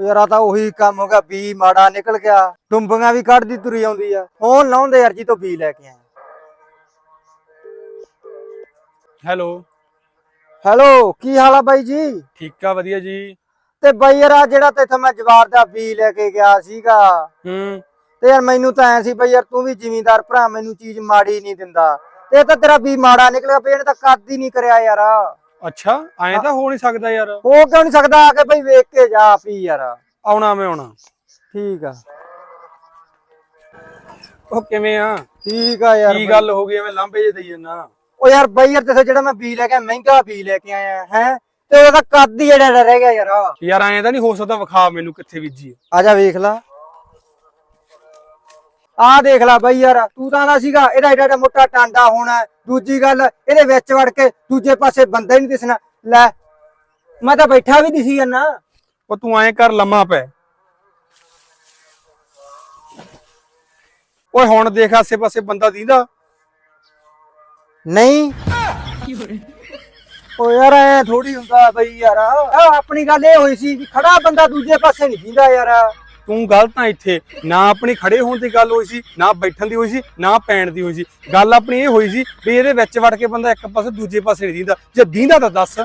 ਯਾਰ ਤਾਂ ਉਹੀ ਕੰਮ ਹੋ ਗਿਆ ਬੀ ਮਾੜਾ ਨਿਕਲ ਗਿਆ। ਡੁੰਬੀਆਂ ਵੀ ਕੱਢਦੀ ਤੁਰੀ ਆਉਂਦੀ ਆ। ਫੋਨ ਲਾਉਂਦੇ ਯਾਰ ਜੀ ਤੋਂ ਬੀ ਲੈ ਕੇ ਆਏ। ਹੈਲੋ। ਹੈਲੋ ਕੀ ਹਾਲ ਆ ਬਾਈ ਜੀ? ਠੀਕ ਆ ਵਧੀਆ ਜੀ। ਤੇ ਬਾਈ ਯਾਰ ਆ ਜਿਹੜਾ ਤੇਥੋਂ ਮੈਂ ਜਵਾਰ ਦਾ ਬੀ ਲੈ ਕੇ ਗਿਆ ਸੀਗਾ। ਹੂੰ। ਤੇ ਯਾਰ ਮੈਨੂੰ ਤਾਂ ਐ ਸੀ ਬਈ ਯਾਰ ਤੂੰ ਵੀ ਜ਼ਿਮੀਂਦਾਰ ਭਰਾ ਮੈਨੂੰ ਚੀਜ਼ ਮਾੜੀ ਨਹੀਂ ਦਿੰਦਾ। ਇਹ ਤਾਂ ਤੇਰਾ ਬੀ ਮਾੜਾ ਨਿਕਲਿਆ ਇਹਨੇ ਤਾਂ ਕੱਦ ਹੀ ਨਹੀਂ ਕਰਿਆ ਯਾਰ। ਅੱਛਾ ਐਂ ਤਾਂ ਹੋ ਨਹੀਂ ਸਕਦਾ ਯਾਰ। ਹੋ ਕਿਉਂ ਨਹੀਂ ਸਕਦਾ? ਆ ਕੇ ਬਈ ਵੇਖ ਕੇ ਜਾ ਪੀ ਯਾਰ। ਆਉਣਾ ਮੈਂ ਆਉਣਾ ਠੀਕ ਆ। ਉਹ ਕਿਵੇਂ ਆ? ਠੀਕ ਆ ਯਾਰ ਕੀ। ਗੱਲ ਹੋ ਗਈ? ਐਵੇਂ ਲਾਂਬੇ ਜੇ ਦੇਈ ਜੰਨਾ ਉਹ ਯਾਰ ਬਈ ਯਾਰ ਤੇ ਜਿਹੜਾ ਮੈਂ ਬੀ ਲੈ ਕੇ ਮਹਿੰਗਾ ਬੀ ਲੈ ਕੇ ਆਇਆ ਹੈ? ਤੇ ਉਹਦਾ ਕੱਦ ਹੀ ਜਿਹੜਾ ਰਹਿ ਗਿਆ ਯਾਰ। ਯਾਰ ਐਂ ਤਾਂ ਨਹੀਂ ਹੋ ਸਕਦਾ ਵਿਖਾ ਮੈਨੂੰ ਕਿੱਥੇ ਬੀਜੀ ਆ। ਜਾ ਵੇਖ ਲਾ। ਆ ਦੇਖ ਲੈ ਬਈ ਯਾਰ ਤੂੰ ਤਾਂ ਨਾ ਸੀਗਾ ਇਹਦਾ ਏਡਾ ਏਡਾ ਮੋਟਾ ਟਾਂਡਾ ਹੋਣਾ। ਦੂਜੀ ਗੱਲ ਇਹਦੇ ਵਿੱਚ ਵੜ ਕੇ ਦੂਜੇ ਪਾਸੇ ਬੰਦਾ ਹੀ ਨਹੀਂ ਦਿਸਣਾ। ਲੈ ਮੈਂ ਤਾਂ ਬੈਠਾ ਵੀ ਦਿਸੀ ਜਾਂਦਾ ਉਹ ਤੂੰ ਐਂ ਕਰ ਲੰਮਾ ਪੈ। ਓਏ ਹੁਣ ਦੇਖ ਆਸੇ ਪਾਸੇ ਬੰਦਾ ਦੀਂਦਾ। ਨਹੀਂ। ਓ ਯਾਰ ਐ ਥੋੜੀ ਹੁੰਦਾ ਬਈ ਯਾਰ। ਆਹ ਆਪਣੀ ਗੱਲ ਇਹ ਹੋਈ ਸੀ ਵੀ ਖੜਾ ਬੰਦਾ ਦੂਜੇ ਪਾਸੇ ਨਹੀਂ ਦਿੰਦਾ ਯਾਰ। ਤੂੰ ਗਲਤ ਆ ਇੱਥੇ। ਨਾ ਆਪਣੀ ਖੜੇ ਹੋਣ ਦੀ ਗੱਲ ਹੋਈ ਸੀ, ਨਾ ਬੈਠਣ ਦੀ ਹੋਈ ਸੀ, ਨਾ ਪੈਣ ਦੀ ਹੋਈ ਸੀ। ਗੱਲ ਆਪਣੀ ਇਹ ਹੋਈ ਸੀ ਵੀ ਇਹਦੇ ਵਿੱਚ ਵੜ ਕੇ ਬੰਦਾ ਇੱਕ ਪਾਸੇ ਦੂਜੇ ਪਾਸੇ ਨਹੀਂ ਦਿੰਦਾ। ਜੇ ਦੀਂਦਾ ਤਾਂ ਦੱਸ।